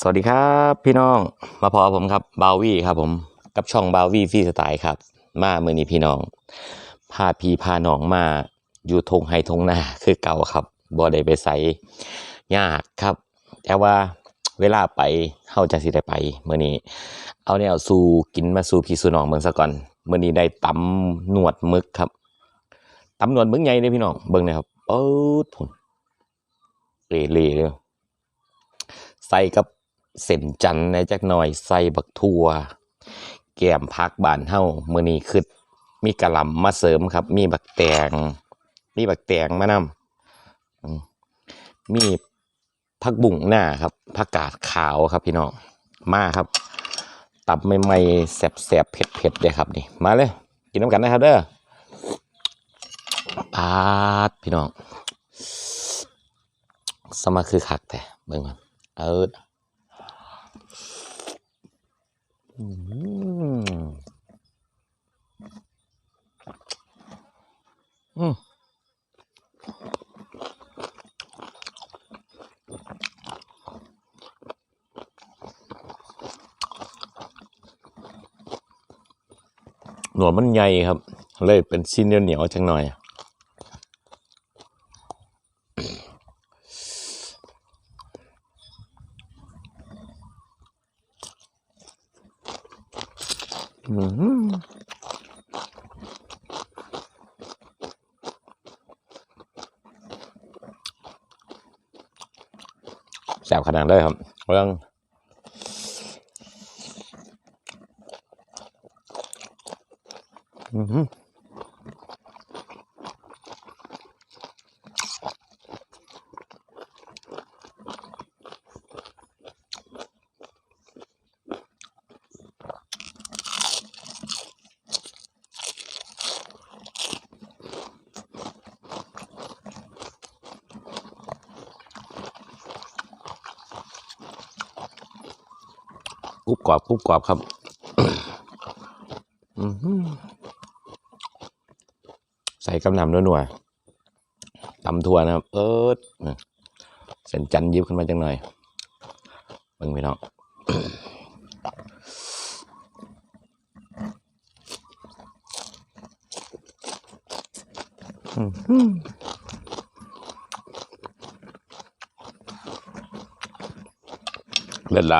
สวัสดีครับพี่น้องมาพอผมครับบาวี่ครับผมกับช่องบาวี่ฟีสไตล์ครับ มาเมื่อนี้พี่น้องพาพี่พาน้องมาอยู่ทงไฮทงหน้าคือเก่าครับบ่ได้ไปใส่ยากครับ แต่ว่าเวลาไปเฮาจะสิได้ไปเมื่อนี้ เอาแนวสู่กินมาสู่พี่สู่น้องเบิ่งซะก่อนเมื่อนี้ได้ตำหนวดมึกครับตำหนวดมึกใหญ่เด้อพี่น้องเบิ่งนะครับเปิดพุ่นเล่เล่ๆเด้อใส่กับ เส้นจันในจักหน่อยใส่บักทั่ว แกมพักบานเฮามือนี้คือมีกะหล่ำมาเสริมครับ มีบักแตง มีบักแตงมานำมีผักบุ้งหน้าครับผักกาดขาวครับพี่น้องมาครับ ตับใหม่ๆแซ่บๆเผ็ดๆเด้อครับนี่มาเลยกินน้ำกันนะครับเด้อปาดพี่น้องสมาคือคักแต่เบิ่งก่อนเออ อืมหนวดมันใหญ่ครับ เลยเป็นชิ้นเหนียวๆจังหน่อย อืม แสบขนาดเลยครับ เรื่องอือ กรุบกรอบกรุบกรอบครับอือหือใส่กำนำนัวๆตำถั่วนะครับ เอิดเส้นจันยิบขึ้นมาจังหน่อยเบิ่งพี่น้องอื้อหือเลือดไหล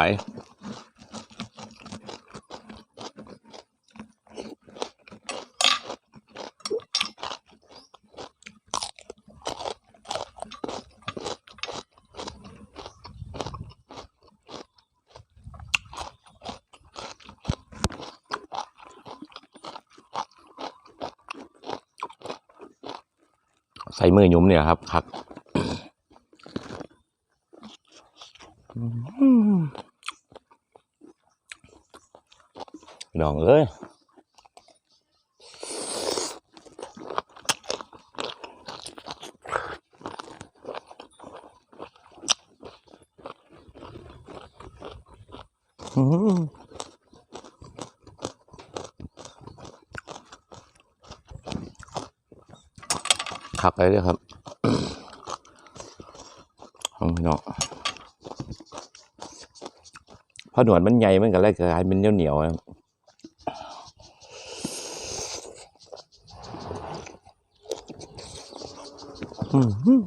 ใส่มือยุ้มเนี่ยครับคักน้องเอ้ยอื้อ หือคักเลยครับของพี่น้องพอหนวดมันใหญ่มันก็เลยกลายเป็นเหนียวๆครับอืม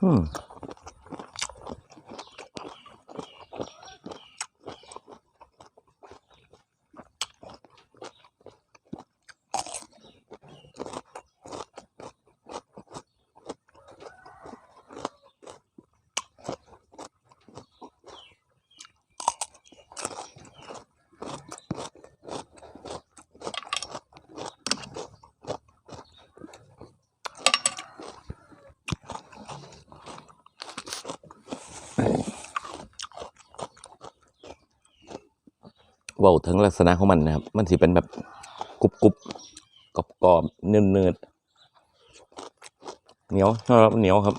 หือ ว้าถึงลักษณะของมันนะครับ มันสิเป็นแบบกรุบกรุบกรอบกรอบๆเนื้อเนื้อเหนียวครับเหนียวครับ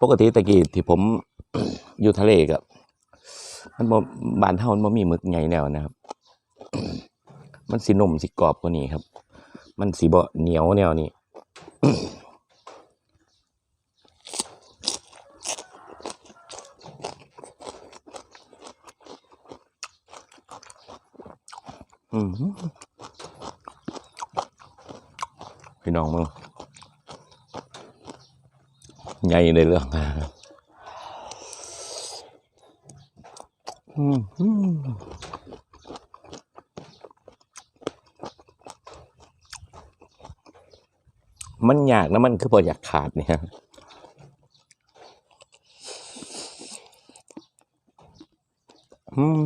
ปกติตะกี้ที่ผมอยู่ทะเลกับมันบานเท่ามันมีหมึกใหญ่แนวนะครับ มันสีนุ่มสีกรอบกว่านี้ครับ มันสีบ่เหนียวแนวนี้ พี่น้องมึงใหญ่เลยเรื่องอืมมันอยากนะมันคือพออยากขาดเนี่ยอืม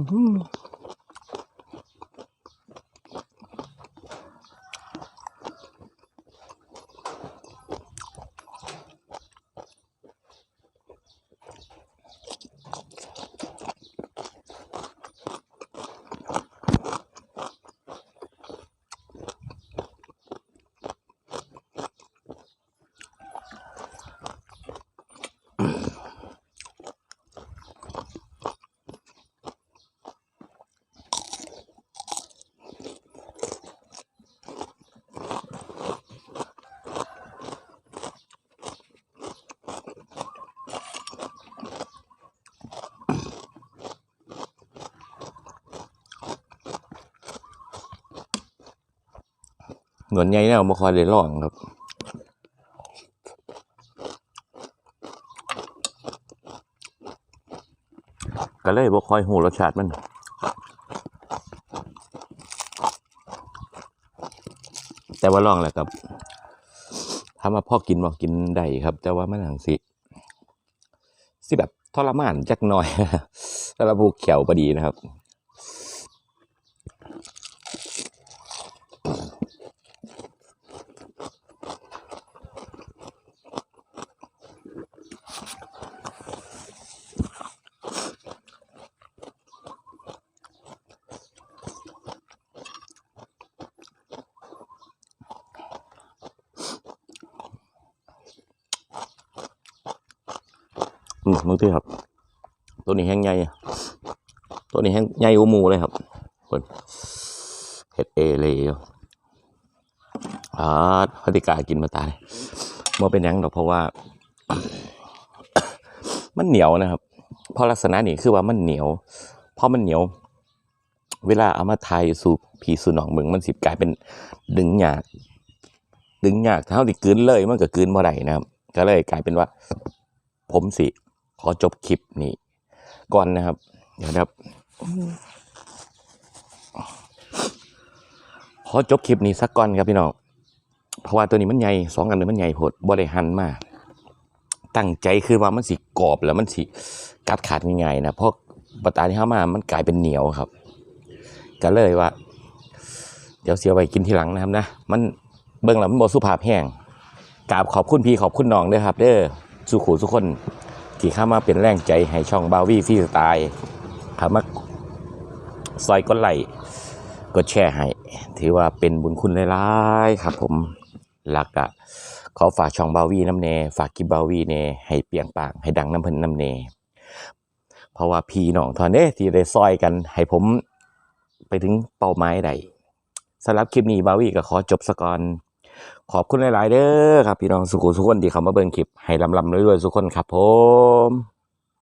หนวดใหญ่เนี่ยบ่คอยเลยล่องครับก็เลยบ่คอยหูรสชาติมันแต่ว่าลองแหละครับถามาพ่อกินบ่กินได้ครับ แต่ว่ามันหังสิสิแบบทรมานจักหน่อยสำหรับผู้เขียวพอดีนะครับ อืมมึงที่ครับ ตัวนี้แห้งใหญ่ตัวนี้แห้งใหญ่กว่าหมูเลยครับคนเห็ดเอเลยอยู่อ่าพติกากินมาตายมันเป็นหยังดอกเพราะว่า มันเหนียวนะครับเพราะลักษณะนี้คือว่ามันเหนียวเพราะมันเหนียว เวลาเอามาทายสู่ผีสู่หนองเมึงมันสิบกลายเป็นดึงหยากดึงหยากเท่าที่กลืนเลยมันก็กลืนบ่ได้นะครับ ก็เลยกลายเป็นว่า ผมสิ อจบคลิปนี้ก่อนนะครับเดี๋ยวนะครับ ขอจบคลิปนี้สักก่อนครับพี่น้องเพราะว่าตัวนี้มันใหญ่สองอันนี้มันใหญ่โพดบ่ได้หันมากตั้งใจคือว่ามันสิกรอบแล้วมันสิกัดขาดง่ายๆนะเพราะปตาที่เข้ามามันกลายเป็นเหนียวครับก็เลยว่า เดี๋ยวเสียไว้กินทีหลังนะครับนะมันเบิ่งแล้วมันบ่สุภาพแห้งกราบขอบคุณพี่ขอบคุณน้องด้วยครับ เด้อสุขุสุคน ที่เข้ามาเป็นแรงใจให้ช่องบาวี่ฟรีสไตล์เข้ามาซอยกดไหลกดแชร์ให้ถือว่าเป็นบุญคุณหลายๆครับผมหลักอะขอฝากช่องบาวี่น้ำเนฝากกิบบาวี่เนให้เปียงปากให้ดังน้ำเพิ่นน้ำเนเพราะว่าพี่น้องทอนเด้ที่ได้ซอยกัน ให้ผมไปถึงเป้าหมายใดสำหรับคลิปนี้บาวี่ก็ขอจบสกอน ขอบคุณหลาย ๆ เด้อครับ พี่น้องสุขุสุขคนที่เขามาเบิ่งคลิปให้ลำลำรวยๆสุขคนครับผม